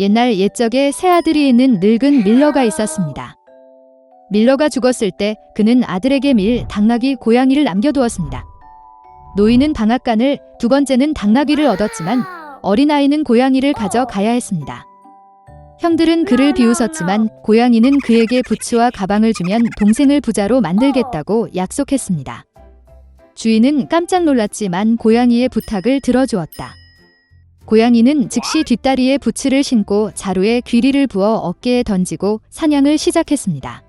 옛날 옛적에 새 아들이 있는 늙은 밀러가 있었습니다. 밀러가 죽었을 때 그는 아들에게 밀 당나귀 고양이를 남겨두었습니다. 노인은 방앗간을 두 번째는 당나귀를 얻었지만 어린아이는 고양이를 가져가야 했습니다. 형들은 그를 비웃었지만 고양이는 그에게 부츠와 가방을 주면 동생을 부자로 만들겠다고 약속했습니다. 주인은 깜짝 놀랐지만 고양이의 부탁을 들어주었다. 고양이는 즉시 뒷다리에 부츠를 신고 자루에 귀리를 부어 어깨에 던지고 사냥을 시작했습니다.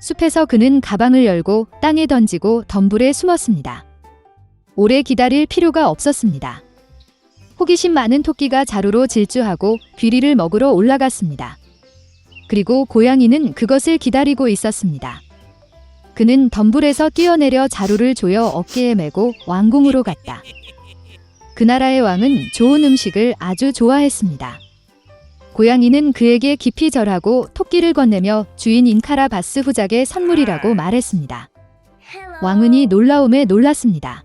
숲에서 그는 가방을 열고 땅에 던지고 덤불에 숨었습니다. 오래 기다릴 필요가 없었습니다. 호기심 많은 토끼가 자루로 질주하고 귀리를 먹으러 올라갔습니다. 그리고 고양이는 그것을 기다리고 있었습니다. 그는 덤불에서 뛰어내려 자루를 조여 어깨에 메고 왕궁으로 갔다. 그 나라의 왕은 좋은 음식을 아주 좋아했습니다. 고양이는 그에게 깊이 절하고 토끼를 건네며 주인 인카라바스 후작의 선물이라고 말했습니다. 왕은 이 놀라움에 놀랐습니다.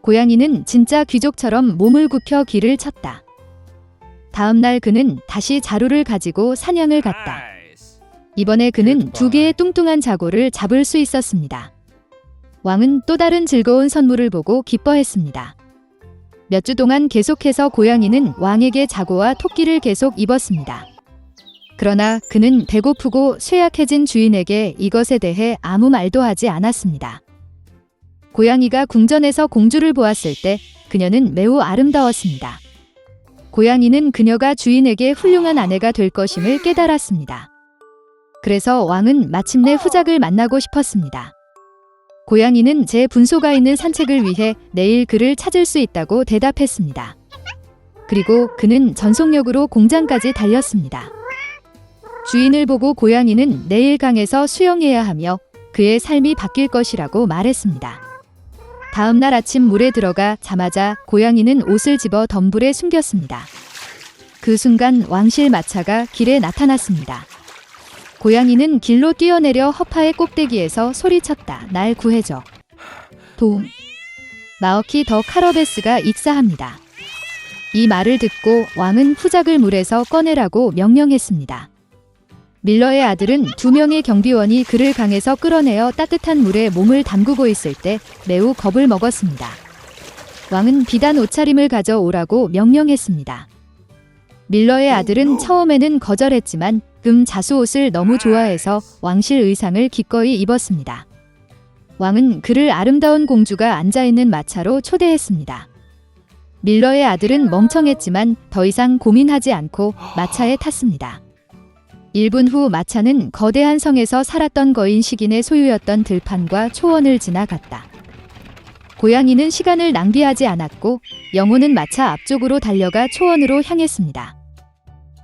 고양이는 진짜 귀족처럼 몸을 굽혀 길을 쳤다. 다음 날 그는 다시 자루를 가지고 사냥을 갔다. 이번에 그는 두 개의 뚱뚱한 자고를 잡을 수 있었습니다. 왕은 또 다른 즐거운 선물을 보고 기뻐했습니다. 몇 주 동안 계속해서 고양이는 왕에게 자고와 토끼를 계속 입었습니다. 그러나 그는 배고프고 쇠약해진 주인에게 이것에 대해 아무 말도 하지 않았습니다. 고양이가 궁전에서 공주를 보았을 때 그녀는 매우 아름다웠습니다. 고양이는 그녀가 주인에게 훌륭한 아내가 될 것임을 깨달았습니다. 그래서 왕은 마침내 후작을 만나고 싶었습니다. 고양이는 제 분소가 있는 산책을 위해 내일 그를 찾을 수 있다고 대답했습니다. 그리고 그는 전속력으로 공장까지 달렸습니다. 주인을 보고 고양이는 내일 강에서 수영해야 하며 그의 삶이 바뀔 것이라고 말했습니다. 다음 날 아침 물에 들어가 자마자 고양이는 옷을 집어 덤불에 숨겼습니다. 그 순간 왕실 마차가 길에 나타났습니다. 고양이는 길로 뛰어내려 허파의 꼭대기에서 소리쳤다. 날 구해줘. 도움. 마어키 더 카러베스가 익사합니다. 이 말을 듣고 왕은 후작을 물에서 꺼내라고 명령했습니다. 밀러의 아들은 두 명의 경비원이 그를 강에서 끌어내어 따뜻한 물에 몸을 담그고 있을 때 매우 겁을 먹었습니다. 왕은 비단 옷차림을 가져오라고 명령했습니다. 밀러의 아들은 처음에는 거절했지만 금 자수 옷을 너무 좋아해서 왕실 의상을 기꺼이 입었습니다. 왕은 그를 아름다운 공주가 앉아있는 마차로 초대했습니다. 밀러의 아들은 멍청했지만 더 이상 고민하지 않고 마차에 탔습니다. 1분 후 마차는 거대한 성에서 살았던 거인 식인의 소유였던 들판과 초원을 지나갔다. 고양이는 시간을 낭비하지 않았고 영혼은 마차 앞쪽으로 달려가 초원으로 향했습니다.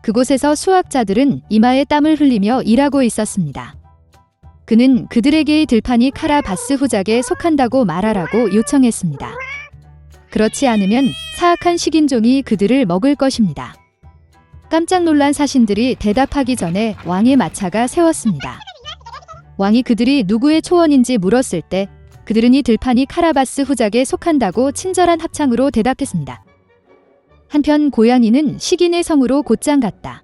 그곳에서 수학자들은 이마에 땀을 흘리며 일하고 있었습니다. 그는 그들에게의 들판이 카라바스 후작에 속한다고 말하라고 요청했습니다. 그렇지 않으면 사악한 식인종이 그들을 먹을 것입니다. 깜짝 놀란 사신들이 대답하기 전에 왕의 마차가 세웠습니다. 왕이 그들이 누구의 초원인지 물었을 때 그들은 이 들판이 카라바스 후작에 속한다고 친절한 합창으로 대답했습니다. 한편 고양이는 식인의 성으로 곧장 갔다.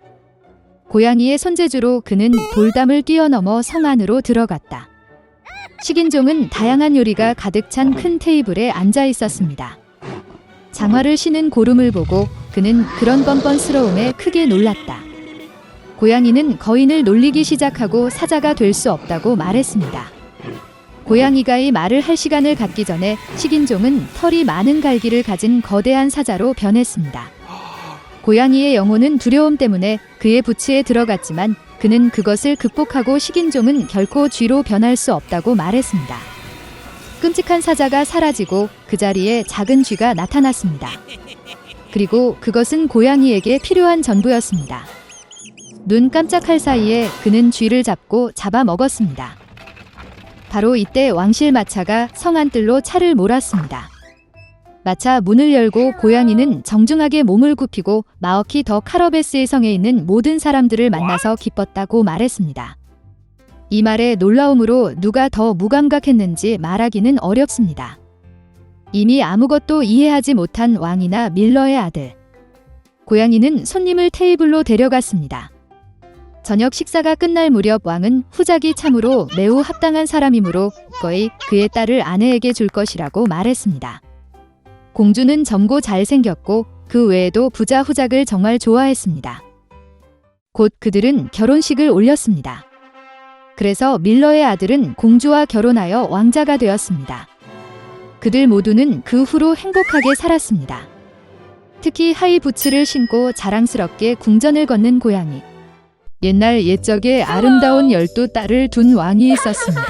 고양이의 손재주로 그는 돌담을 뛰어넘어 성 안으로 들어갔다. 식인종은 다양한 요리가 가득 찬 큰 테이블에 앉아 있었습니다. 장화를 신은 고름을 보고 그는 그런 뻔뻔스러움에 크게 놀랐다. 고양이는 거인을 놀리기 시작하고 사자가 될 수 없다고 말했습니다. 고양이가 이 말을 할 시간을 갖기 전에 식인종은 털이 많은 갈기를 가진 거대한 사자로 변했습니다. 고양이의 영혼은 두려움 때문에 그의 부츠에 들어갔지만 그는 그것을 극복하고 식인종은 결코 쥐로 변할 수 없다고 말했습니다. 끔찍한 사자가 사라지고 그 자리에 작은 쥐가 나타났습니다. 그리고 그것은 고양이에게 필요한 전부였습니다. 눈 깜짝할 사이에 그는 쥐를 잡고 잡아먹었습니다. 바로 이때 왕실 마차가 성 안뜰로 차를 몰았습니다. 마차 문을 열고 고양이는 정중하게 몸을 굽히고 마어키 더 카러베스의 성에 있는 모든 사람들을 만나서 기뻤다고 말했습니다. 이 말에 놀라움으로 누가 더 무감각했는지 말하기는 어렵습니다. 이미 아무것도 이해하지 못한 왕이나 밀러의 아들. 고양이는 손님을 테이블로 데려갔습니다. 저녁 식사가 끝날 무렵 왕은 후작이 참으로 매우 합당한 사람이므로 거의 그의 딸을 아내에게 줄 것이라고 말했습니다. 공주는 젊고 잘생겼고 그 외에도 부자 후작을 정말 좋아했습니다. 곧 그들은 결혼식을 올렸습니다. 그래서 밀러의 아들은 공주와 결혼하여 왕자가 되었습니다. 그들 모두는 그 후로 행복하게 살았습니다. 특히 하이 부츠를 신고 자랑스럽게 궁전을 걷는 고양이. 옛날 옛적에 아름다운 열두 딸을 둔 왕이 있었습니다.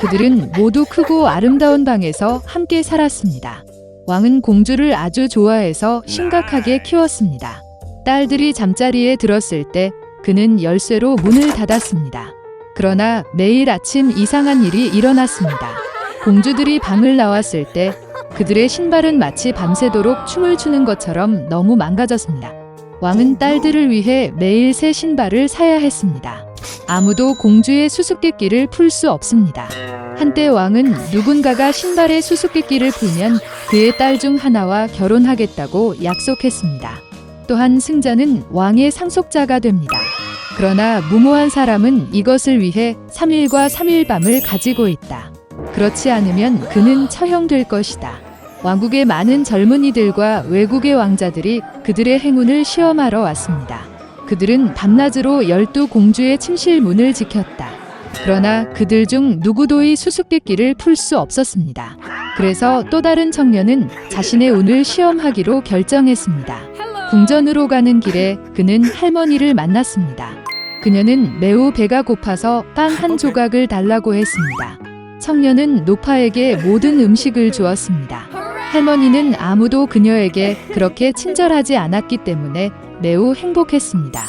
그들은 모두 크고 아름다운 방에서 함께 살았습니다. 왕은 공주를 아주 좋아해서 심각하게 키웠습니다. 딸들이 잠자리에 들었을 때 그는 열쇠로 문을 닫았습니다. 그러나 매일 아침 이상한 일이 일어났습니다. 공주들이 방을 나왔을 때 그들의 신발은 마치 밤새도록 춤을 추는 것처럼 너무 망가졌습니다. 왕은 딸들을 위해 매일 새 신발을 사야 했습니다. 아무도 공주의 수수께끼를 풀 수 없습니다. 한때 왕은 누군가가 신발의 수수께끼를 풀면 그의 딸 중 하나와 결혼하겠다고 약속했습니다. 또한 승자는 왕의 상속자가 됩니다. 그러나 무모한 사람은 이것을 위해 3일과 3일 밤을 가지고 있다. 그렇지 않으면 그는 처형될 것이다. 왕국의 많은 젊은이들과 외국의 왕자들이 그들의 행운을 시험하러 왔습니다. 그들은 밤낮으로 열두 공주의 침실 문을 지켰다. 그러나 그들 중 누구도 이 수수께끼를 풀 수 없었습니다. 그래서 또 다른 청년은 자신의 운을 시험하기로 결정했습니다. 궁전으로 가는 길에 그는 할머니를 만났습니다. 그녀는 매우 배가 고파서 빵 한 조각을 달라고 했습니다. 청년은 노파에게 모든 음식을 주었습니다. 할머니는 아무도 그녀에게 그렇게 친절하지 않았기 때문에 매우 행복했습니다.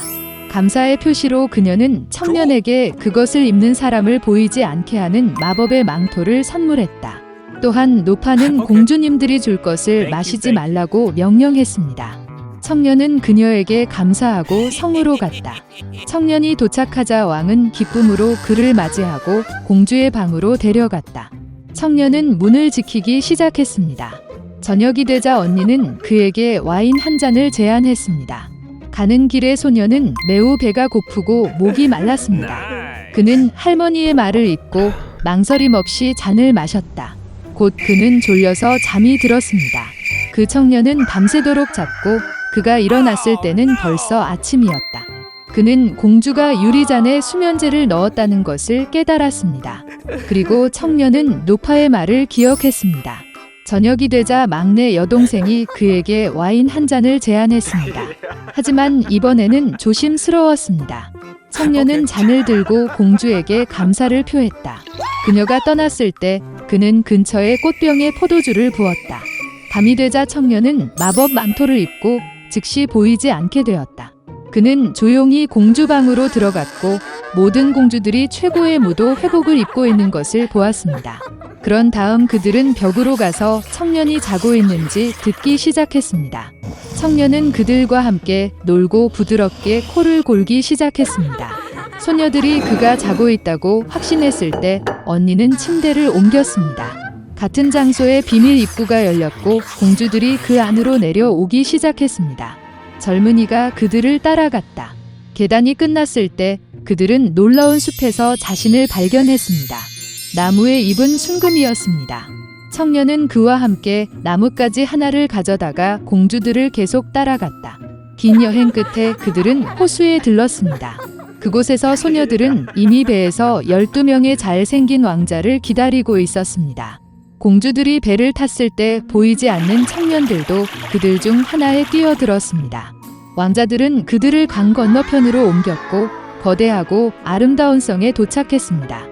감사의 표시로 그녀는 청년에게 그것을 입는 사람을 보이지 않게 하는 마법의 망토를 선물했다. 또한 노파는 공주님들이 줄 것을 마시지 말라고 명령했습니다. 청년은 그녀에게 감사하고 성으로 갔다. 청년이 도착하자 왕은 기쁨으로 그를 맞이하고 공주의 방으로 데려갔다. 청년은 문을 지키기 시작했습니다. 저녁이 되자 언니는 그에게 와인 한 잔을 제안했습니다. 가는 길에 소녀는 매우 배가 고프고 목이 말랐습니다. 그는 할머니의 말을 잊고 망설임 없이 잔을 마셨다. 곧 그는 졸려서 잠이 들었습니다. 그 청년은 밤새도록 잤고 그가 일어났을 때는 벌써 아침이었다. 그는 공주가 유리잔에 수면제를 넣었다는 것을 깨달았습니다. 그리고 청년은 노파의 말을 기억했습니다. 저녁이 되자 막내 여동생이 그에게 와인 한 잔을 제안했습니다. 하지만 이번에는 조심스러웠습니다. 청년은 잔을 들고 공주에게 감사를 표했다. 그녀가 떠났을 때 그는 근처의 꽃병에 포도주를 부었다. 밤이 되자 청년은 마법 망토를 입고 즉시 보이지 않게 되었다. 그는 조용히 공주방으로 들어갔고 모든 공주들이 최고의 무도 회복을 입고 있는 것을 보았습니다. 그런 다음 그들은 벽으로 가서 청년이 자고 있는지 듣기 시작했습니다. 청년은 그들과 함께 놀고 부드럽게 코를 골기 시작했습니다. 소녀들이 그가 자고 있다고 확신했을 때 언니는 침대를 옮겼습니다. 같은 장소에 비밀 입구가 열렸고 공주들이 그 안으로 내려오기 시작했습니다. 젊은이가 그들을 따라갔다. 계단이 끝났을 때 그들은 놀라운 숲에서 자신을 발견했습니다. 나무의 잎은 순금이었습니다. 청년은 그와 함께 나뭇가지 하나를 가져다가 공주들을 계속 따라갔다. 긴 여행 끝에 그들은 호수에 들렀습니다. 그곳에서 소녀들은 이미 배에서 12명의 잘생긴 왕자를 기다리고 있었습니다. 공주들이 배를 탔을 때 보이지 않는 청년들도 그들 중 하나에 뛰어들었습니다. 왕자들은 그들을 강 건너편으로 옮겼고 거대하고 아름다운 성에 도착했습니다.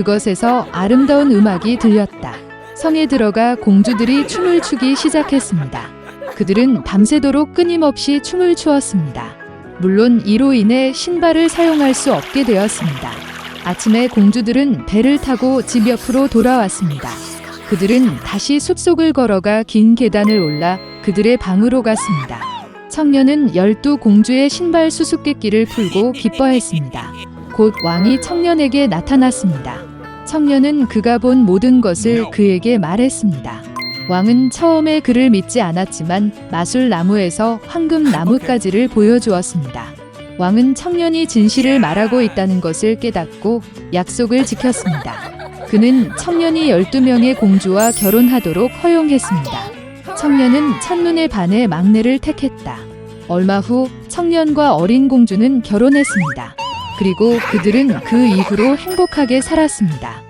그것에서 아름다운 음악이 들렸다. 성에 들어가 공주들이 춤을 추기 시작했습니다. 그들은 밤새도록 끊임없이 춤을 추었습니다. 물론 이로 인해 신발을 사용할 수 없게 되었습니다. 아침에 공주들은 배를 타고 집 옆으로 돌아왔습니다. 그들은 다시 숲속을 걸어가 긴 계단을 올라 그들의 방으로 갔습니다. 청년은 열두 공주의 신발 수수께끼를 풀고 기뻐했습니다. 곧 왕이 청년에게 나타났습니다. 청년은 그가 본 모든 것을 그에게 말했습니다. 왕은 처음에 그를 믿지 않았지만 마술 나무에서 황금 나뭇가지를 보여주었습니다. 왕은 청년이 진실을 말하고 있다는 것을 깨닫고 약속을 지켰습니다. 그는 청년이 12명의 공주와 결혼하도록 허용했습니다. 청년은 첫눈에 반해 막내를 택했다. 얼마 후 청년과 어린 공주는 결혼했습니다. 그리고 그들은 그 이후로 행복하게 살았습니다.